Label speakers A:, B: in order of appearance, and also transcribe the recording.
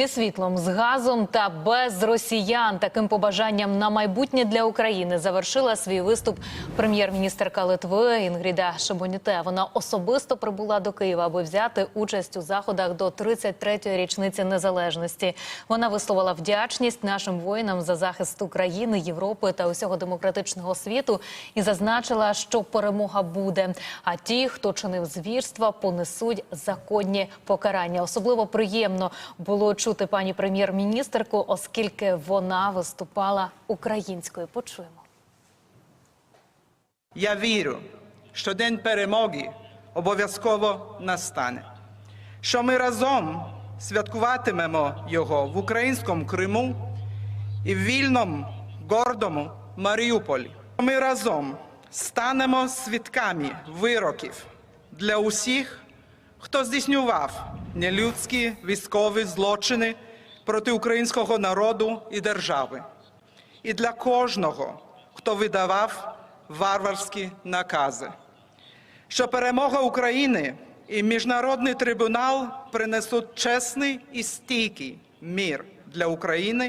A: Зі світлом, з газом та без росіян. Таким побажанням на майбутнє для України завершила свій виступ прем'єр-міністерка Литви Інгріда Шабоніте. Вона особисто прибула до Києва, аби взяти участь у заходах до 33-ї річниці незалежності. Вона висловила вдячність нашим воїнам за захист України, Європи та усього демократичного світу і зазначила, що перемога буде. А ті, хто чинив звірства, понесуть законні покарання. Особливо приємно було чути пані прем'єр-міністерку, оскільки вона виступала українською. Почуємо.
B: Я вірю, що день перемоги обов'язково настане, що ми разом святкуватимемо його в українському Криму і в вільному, гордому Маріуполі. Ми разом станемо свідками вироків для усіх, хто здійснював нелюдські військові злочини проти українського народу і держави і для кожного, хто видавав варварські накази. Що перемога України і міжнародний трибунал принесуть чесний і стійкий мір для України